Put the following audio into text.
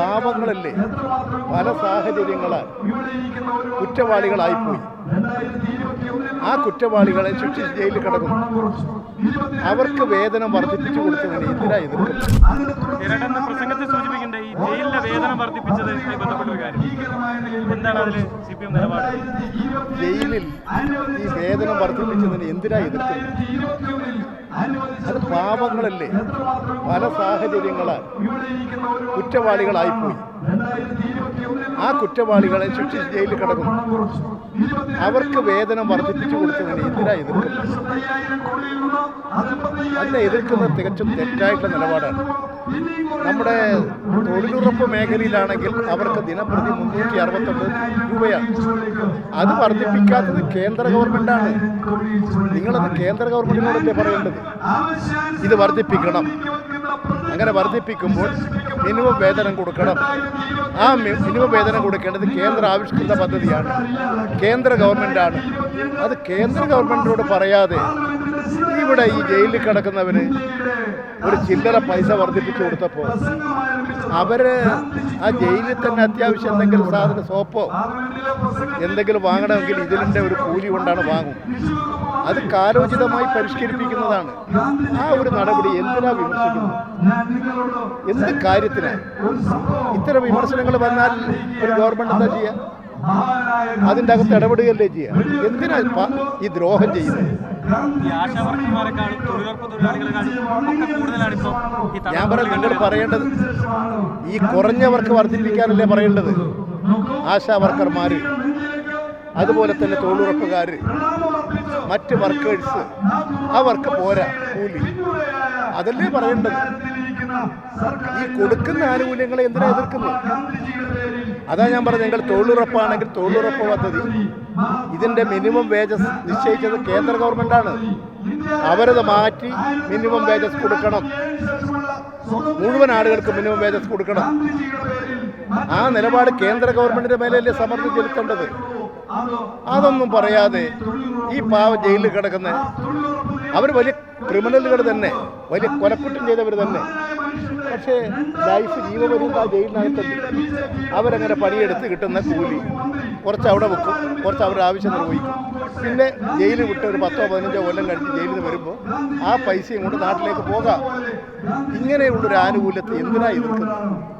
പാവങ്ങളല്ലേ പല സാഹചര്യങ്ങളാൽ കുറ്റവാളികളായിപ്പോയി ആ കുറ്റവാളികളെ ശിക്ഷിച്ച് ജയിലിൽ കിടക്കുന്നു. അവർക്ക് വേതനം വർദ്ധിപ്പിച്ചു കൊടുത്തതിന് എന്തിനാ എതിർക്കുന്നത്? ജയിലിലെ വേതനം വർദ്ധിപ്പിച്ചത് ബന്ധപ്പെട്ട ഒരു കാര്യം. എന്താണ് അതിൽ സി പി എം നിലപാട്? ജയിലിൽ ഈ വേതനം വർദ്ധിപ്പിച്ചതിന് എന്തിനാ എതിർക്കുന്നത്? അത് പാപങ്ങളല്ലേ? പല സാഹചര്യങ്ങളാൽ കുറ്റവാളികളായിപ്പോയി. ആ കുറ്റവാളികളെ ശിക്ഷിച്ച് ജയിലിൽ കിടക്കുന്നു. അവർക്ക് വേതനം വർദ്ധിപ്പിച്ചു കൊടുത്തതിന് എന്തിനാ എതിർക്കുന്നത്? അതിനെ എതിർക്കുന്നത് തികച്ചും തെറ്റായിട്ടുള്ള നിലപാടാണ്. നമ്മുടെ തൊഴിലുറപ്പ് മേഖലയിലാണെങ്കിൽ അവർക്ക് ദിനപ്രതി മുന്നൂറ്റി അറുപത്തൊമ്പത് രൂപയാണ്. അത് വർദ്ധിപ്പിക്കാത്തത് കേന്ദ്ര ഗവൺമെന്റാണ് നിങ്ങളത് കേന്ദ്ര ഗവൺമെന്റിനോടല്ലേ പറയേണ്ടത്? ഇത് വർദ്ധിപ്പിക്കണം. അങ്ങനെ വർദ്ധിപ്പിക്കുമ്പോൾ മിനിമം വേതനം കൊടുക്കണം. ആ മിനിമം വേതനം കൊടുക്കേണ്ടത് കേന്ദ്ര ആവിഷ്കൃത പദ്ധതിയാണ്. കേന്ദ്ര ഗവൺമെന്റാണ് അത് കേന്ദ്ര ഗവൺമെന്റിനോട് പറയാതെ ഇവിടെ ഈ ജയിലിൽ കിടക്കുന്നവന് ഒരു ചില്ലറ പൈസ വർദ്ധിപ്പിച്ചു കൊടുത്തപ്പോൾ അവർ ആ ജയിലിൽ തന്നെ അത്യാവശ്യം എന്തെങ്കിലും സാധനം സോപ്പോ എന്തെങ്കിലും വാങ്ങണമെങ്കിൽ ഇതിന്റെ ഒരു കൂലി കൊണ്ടാണ് വാങ്ങും. അത് കാലോചിതമായി പരിഷ്കരിപ്പിക്കുന്നതാണ്. ആ ഒരു നടപടി എന്തിനാ വിമർശിക്കുന്നത്? എന്ത് കാര്യത്തിന്? ഇത്തരം വിമർശനങ്ങൾ വന്നാൽ ഒരു ഗവൺമെന്റ് എന്താ ചെയ്യുക അതിന്റെ അകത്ത് ഇടപെടുകയല്ലേ ചെയ്യുക എന്തിനാ ഈ ദ്രോഹം ചെയ്യുന്നത്? ഞാൻ പറയാം നിങ്ങൾ പറയേണ്ടത് ഈ കുറഞ്ഞവർക്ക് വർദ്ധിപ്പിക്കാനല്ലേ പറയേണ്ടത്? ആശാ വർക്കർമാർ അതുപോലെ തന്നെ തൊഴിലുറപ്പുകാർ മറ്റ് വർക്കേഴ്സ് അവർക്ക് പോരാ കൂലി. അതല്ലേ പറയേണ്ടത്? ഈ കൊടുക്കുന്ന ആനുകൂല്യങ്ങളെ എന്തിനാ എതിർക്കുന്നത്? അതാ ഞാൻ പറഞ്ഞത് നിങ്ങൾ തൊഴിലുറപ്പാണെങ്കിൽ തൊഴിലുറപ്പ് പദ്ധതി ഇതിന്റെ മിനിമം വേജസ് നിശ്ചയിച്ചത് കേന്ദ്ര ഗവൺമെന്റാണ് അവരത് മാറ്റി മിനിമം വേജസ് കൊടുക്കണം. മുഴുവൻ ആളുകൾക്ക് മിനിമം വേജസ് കൊടുക്കണം. ആ നിലപാട് കേന്ദ്ര ഗവൺമെന്റിന്റെ മേലല്ലേ സമ്മർദ്ദം ചെലുത്തേണ്ടത്? അതൊന്നും പറയാതെ ഈ പാവ ജയിലിൽ കിടക്കുന്ന അവർ വലിയ ക്രിമിനലുകൾ തന്നെ. വലിയ കൊലക്കുറ്റം ചെയ്തവർ തന്നെ. പക്ഷേ ലൈഫ് ജീവപര്യന്ത ജയിലിനകത്തെത്തി അവരങ്ങനെ പണിയെടുത്ത് കിട്ടുന്ന കൂലി കുറച്ച് അവിടെ വെക്കും കുറച്ച് അവരുടെ ആവശ്യം നിർവഹിക്കും. പിന്നെ ജയിലിൽ വിട്ട് ഒരു പത്തോ പതിനഞ്ചോ കൊല്ലം കഴിഞ്ഞ് ജയിലിൽ നിന്ന് വരുമ്പോൾ ആ പൈസയും കൊണ്ട് നാട്ടിലേക്ക് പോകാം. ഇങ്ങനെയുള്ളൊരു ആനുകൂല്യത്തെ എന്തിനാണ് എതിർക്കുന്നത്?